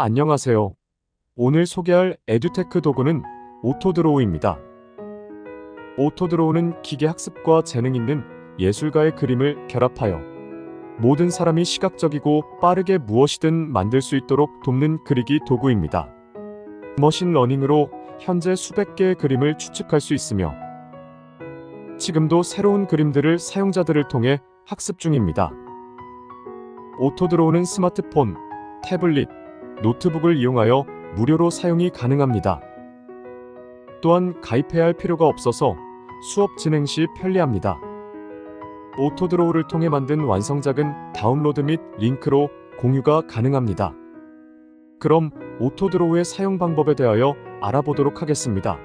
안녕하세요. 오늘 소개할 에듀테크 도구는 오토드로우입니다. 오토드로우는 기계 학습과 재능 있는 예술가의 그림을 결합하여 모든 사람이 시각적이고 빠르게 무엇이든 만들 수 있도록 돕는 그리기 도구입니다. 머신 러닝으로 현재 수백 개의 그림을 추측할 수 있으며 지금도 새로운 그림들을 사용자들을 통해 학습 중입니다. 오토드로우는 스마트폰, 태블릿, 노트북을 이용하여 무료로 사용이 가능합니다. 또한 가입해야 할 필요가 없어서 수업 진행 시 편리합니다. 오토드로우를 통해 만든 완성작은 다운로드 및 링크로 공유가 가능합니다. 그럼 오토드로우의 사용 방법에 대하여 알아보도록 하겠습니다.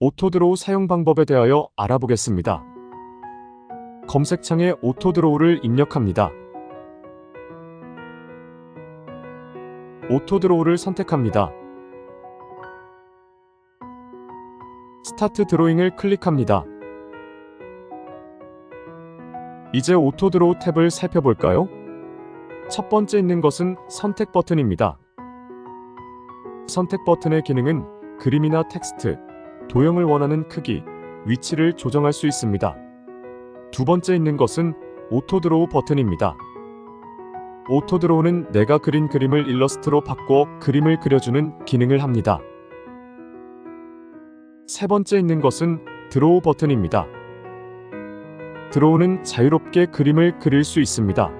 오토드로우 사용 방법에 대하여 알아보겠습니다. 검색창에 오토드로우를 입력합니다. 오토드로우를 선택합니다. 스타트 드로잉을 클릭합니다. 이제 오토드로우 탭을 살펴볼까요? 첫 번째 있는 것은 선택 버튼입니다. 선택 버튼의 기능은 그림이나 텍스트, 도형을 원하는 크기, 위치를 조정할 수 있습니다. 두 번째 있는 것은 오토드로우 버튼입니다. 오토드로우는 내가 그린 그림을 일러스트로 바꿔 그림을 그려주는 기능을 합니다. 세 번째 있는 것은 드로우 버튼입니다. 드로우는 자유롭게 그림을 그릴 수 있습니다.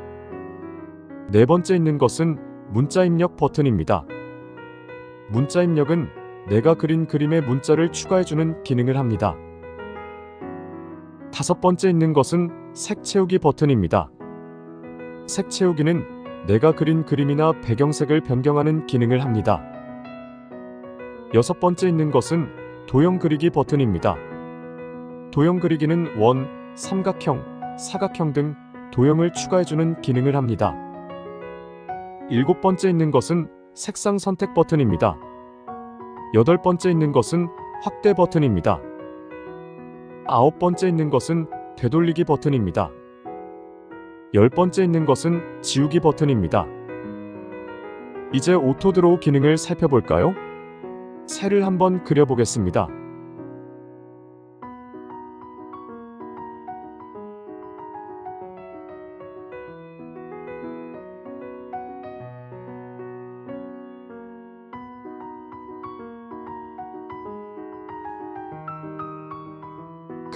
네 번째 있는 것은 문자 입력 버튼입니다. 문자 입력은 내가 그린 그림에 문자를 추가해주는 기능을 합니다. 다섯 번째 있는 것은 색 채우기 버튼입니다. 색 채우기는 내가 그린 그림이나 배경색을 변경하는 기능을 합니다. 여섯 번째 있는 것은 도형 그리기 버튼입니다. 도형 그리기는 원, 삼각형, 사각형 등 도형을 추가해주는 기능을 합니다. 일곱 번째 있는 것은 색상 선택 버튼입니다. 여덟 번째 있는 것은 확대 버튼입니다. 아홉 번째 있는 것은 되돌리기 버튼입니다. 열 번째 있는 것은 지우기 버튼입니다. 이제 오토드로우 기능을 살펴볼까요? 새를 한번 그려보겠습니다.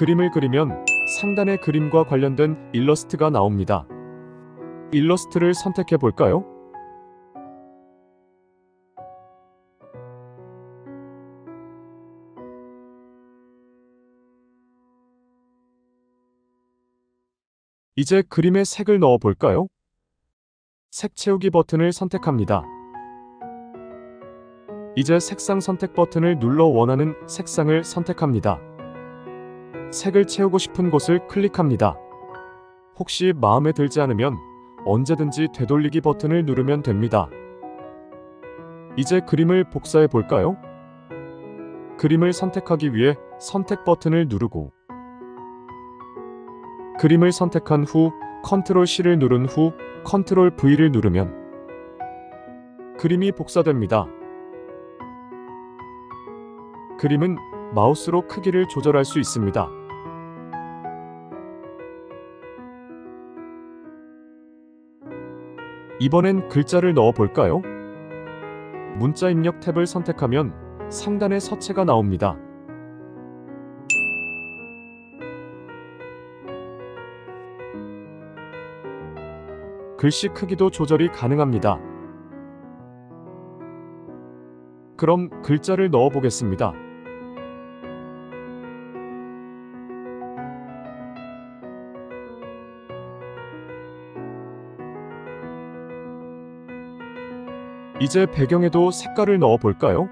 그림을 그리면 상단의 그림과 관련된 일러스트가 나옵니다. 일러스트를 선택해 볼까요? 이제 그림에 색을 넣어 볼까요? 색 채우기 버튼을 선택합니다. 이제 색상 선택 버튼을 눌러 원하는 색상을 선택합니다. 색을 채우고 싶은 곳을 클릭합니다. 혹시 마음에 들지 않으면 언제든지 되돌리기 버튼을 누르면 됩니다. 이제 그림을 복사해 볼까요? 그림을 선택하기 위해 선택 버튼을 누르고 그림을 선택한 후 컨트롤 C를 누른 후 컨트롤 V를 누르면 그림이 복사됩니다. 그림은 마우스로 크기를 조절할 수 있습니다. 이번엔 글자를 넣어 볼까요? 문자 입력 탭을 선택하면 상단에 서체가 나옵니다. 글씨 크기도 조절이 가능합니다. 그럼 글자를 넣어 보겠습니다. 이제 배경에도 색깔을 넣어 볼까요?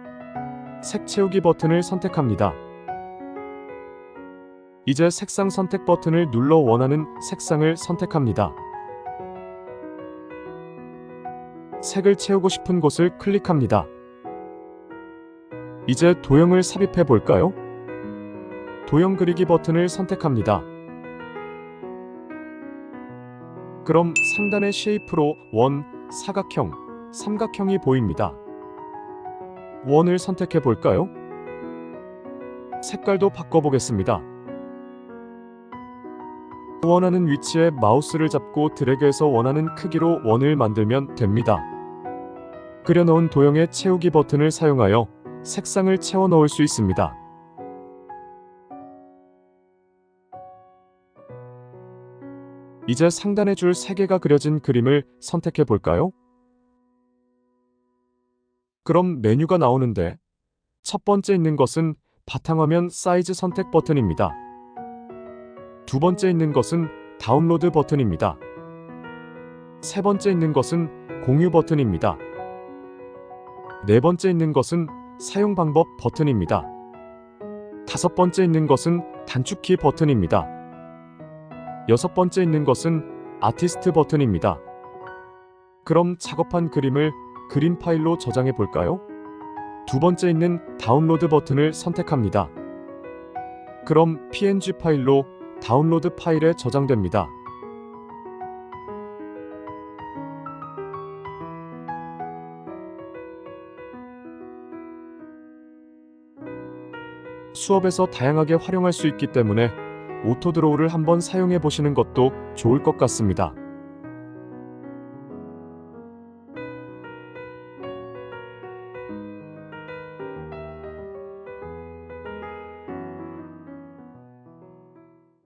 색 채우기 버튼을 선택합니다. 이제 색상 선택 버튼을 눌러 원하는 색상을 선택합니다. 색을 채우고 싶은 곳을 클릭합니다. 이제 도형을 삽입해 볼까요? 도형 그리기 버튼을 선택합니다. 그럼 상단의 쉐이프로 원, 사각형, 삼각형이 보입니다. 원을 선택해 볼까요? 색깔도 바꿔보겠습니다. 원하는 위치에 마우스를 잡고 드래그해서 원하는 크기로 원을 만들면 됩니다. 그려놓은 도형의 채우기 버튼을 사용하여 색상을 채워 넣을 수 있습니다. 이제 상단의 줄 3개가 그려진 그림을 선택해 볼까요? 그럼 메뉴가 나오는데 첫 번째 있는 것은 바탕화면 사이즈 선택 버튼입니다. 두 번째 있는 것은 다운로드 버튼입니다. 세 번째 있는 것은 공유 버튼입니다. 네 번째 있는 것은 사용 방법 버튼입니다. 다섯 번째 있는 것은 단축키 버튼입니다. 여섯 번째 있는 것은 아티스트 버튼입니다. 그럼 작업한 그림을 그림 파일로 저장해 볼까요? 두 번째 있는 다운로드 버튼을 선택합니다. 그럼 png 파일로 다운로드 파일에 저장됩니다. 수업에서 다양하게 활용할 수 있기 때문에 오토 드로우를 한번 사용해 보시는 것도 좋을 것 같습니다.